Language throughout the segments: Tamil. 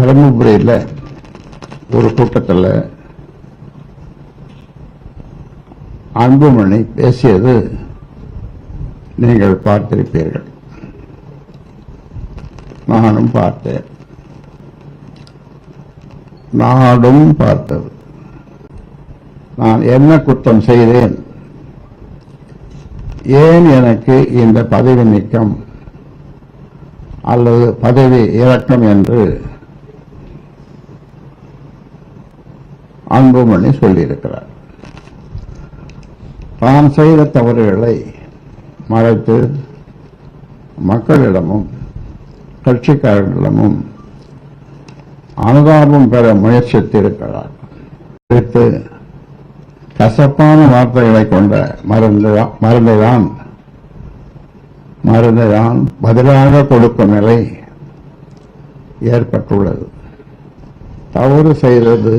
தருமபுரியில் ஒரு கூட்டத்தில் அன்புமணி பேசியது நீங்கள் பார்த்திருப்பீர்கள். நானும் பார்த்தேன். நாடும் பார்த்தது. நான் என்ன குற்றம் செய்தேன்? ஏன் எனக்கு இந்த பதவி நீக்கம்? அல்லது பதவி இறக்கம் என்று அன்புமணி சொல்லியிருக்கிறார். தான் செய்த தவறுகளை மறைத்து மக்களிடமும் கட்சிக்காரர்களிடமும் அனுதாபம் பெற முயற்சித்திருக்கிறார். குறித்து கசப்பான வார்த்தைகளை கொண்ட மருந்து மருந்துதான் மருந்துதான் பதிலாக கொடுக்கும் நிலை ஏற்பட்டுள்ளது. தவறு செய்தது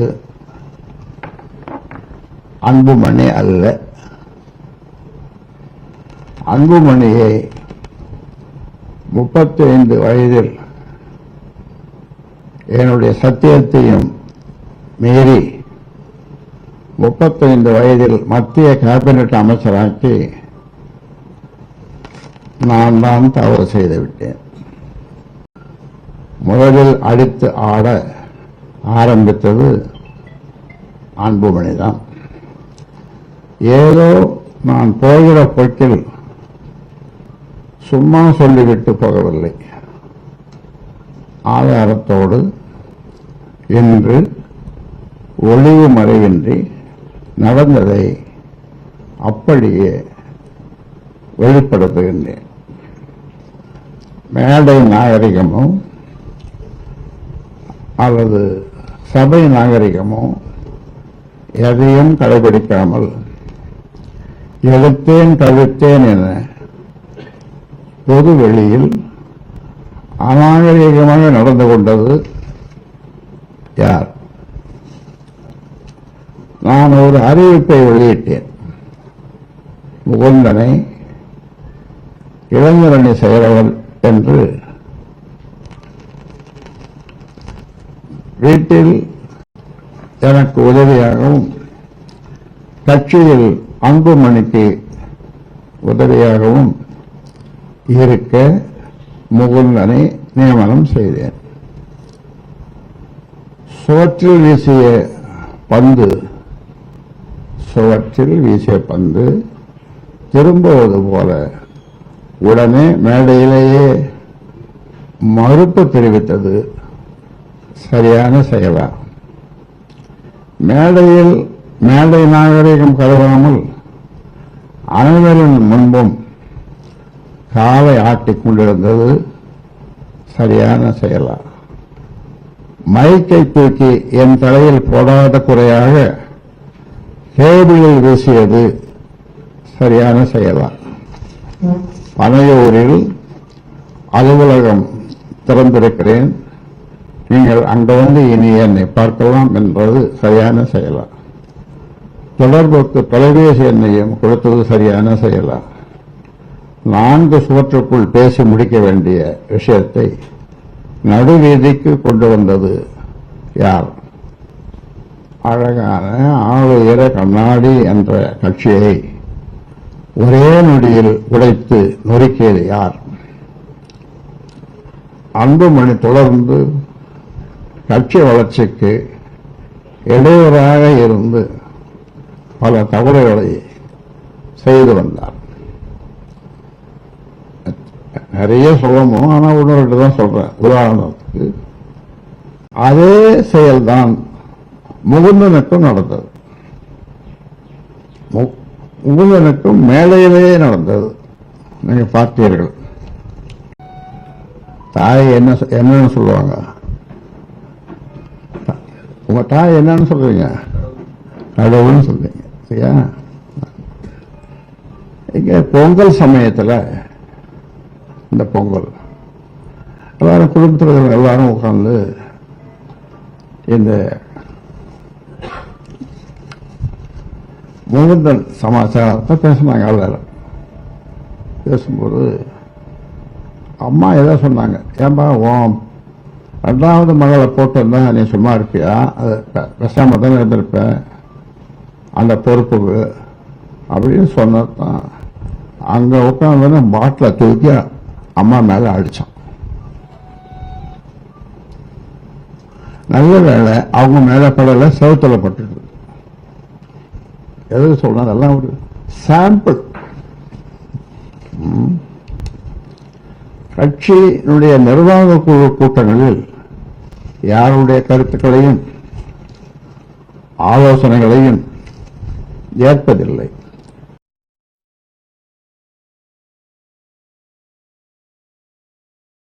அன்புமணி அல்ல. அன்புமணியை முப்பத்தி ஐந்து வயதில் என்னுடைய சத்தியத்தையும் மீறி முப்பத்தைந்து வயதில் மத்திய கேபினட் அமைச்சராக்கி நான் தான் தவறு செய்துவிட்டேன் முதலில் அடித்து ஆட ஆரம்பித்தது அன்புமணிதான். ஏதோ நான் போகிற போக்கில் சும்மா சொல்லிவிட்டு போகவில்லை. ஆதாரத்தோடு என்று ஒளிவு மறைவின்றி நடந்ததை அப்படியே வெளிப்படுத்துகின்றேன். மேடை நாகரிகமோ அல்லது சபை நாகரிகமோ எதையும் கடைபிடிக்காமல் எடுத்தேன் தவிர்த்தேன் என பொது வெளியில் அநாகரீகமாக நடந்து கொண்டது யார்? நான் ஒரு அறிவிப்பை வெளியிட்டேன். முகுந்தனை இளைஞரணி செயலவர் என்று வீட்டில் எனக்கு உதவியாகவும் கட்சியில் அன்புமணிக்கு உதவியாகவும் இருக்க முகுந்தனை நியமனம் செய்தேன். சுவற்றில் வீசிய பந்து சுவற்றில் வீசிய பந்து திரும்புவது போல உடனே மேடையிலேயே மறுப்பு தெரிவித்தது. சரியான செயலா. மேடையில் மேடை நாகரிகம் கருவாமல் அனைவரின் முன்பும் காலை ஆட்டிக் கொண்டிருந்தது சரியான செயலா. மைக்கை தூக்கி என் தலையில் போடாத குறையாக டேபிளில் வீசியது சரியான செயலா. பனையூரில் அலுவலகம் திறந்திருக்கிறேன். நீங்கள் அங்கு வந்து இனி என்னை பார்க்கலாம் என்பது சரியான செயலா. தொடர்புக்கு தொலைபேசி எண்ணையும் கொடுத்தது சரியான செயலா. நான்கு சுவற்றுக்குள் பேசி முடிக்க வேண்டிய விஷயத்தை நடுவீதிக்கு கொண்டு வந்தது யார்? அழகான ஆளுயர கண்ணாடி என்ற கட்சியை ஒரே நொடியில் உடைத்து நொறுக்கியது யார்? அன்புமணி தொடர்ந்து கட்சி வளர்ச்சிக்கு இடையூறாக இருந்து பல தவறுகளை செய்து வந்தார். நிறைய சொல்லணும் ஆனா ஒன்று ரெண்டு தான் சொல்றேன். உதாரணத்துக்கு அதே செயல்தான் முகுந்தனுக்கும் நடந்தது. மு- முகுந்தனுக்கும் மேலையிலேயே நடந்தது. நீங்க பார்த்தீர்கள். தாய் என்ன என்னன்னு சொல்லுவாங்க? உங்க தாய் என்னன்னு சொல்றீங்க? கடவுள்னு சொல்றீங்க. சரியா இங்கே பொங்கல் சமயத்தில் இந்த பொங்கல் எல்லாரும் குடும்பத்தில் எல்லாரும் உட்காந்து இந்த முகுந்தன் சமாச்சாரத்தை பேசினாங்க எல்லாரும் பேசும்போது அம்மா ஏதோ சொன்னாங்க ஏன்பா ஓம் ரெண்டாவது மகளை போட்டிருந்தா நீ சும்மா இருப்பியா? அது பேசாமல் பேசாம தானே இருந்திருப்பேன் அந்த பொறுப்புக்கு அப்படின்னு சொன்னதான் அங்க உட்காந்து பாட்டில தூக்கி அம்மா மேல அடித்தான் நல்ல வேலை அவங்க மேலே படல செவத்தில் பட்டுட்டு எதுக்கு சொல்றேன்? அதெல்லாம் ஒரு சாம்பிள் கட்சியினுடைய நிர்வாக குழு கூட்டங்களில் யாருடைய கருத்துக்களையும் ஆலோசனைகளையும் ஏற்பதில்லை.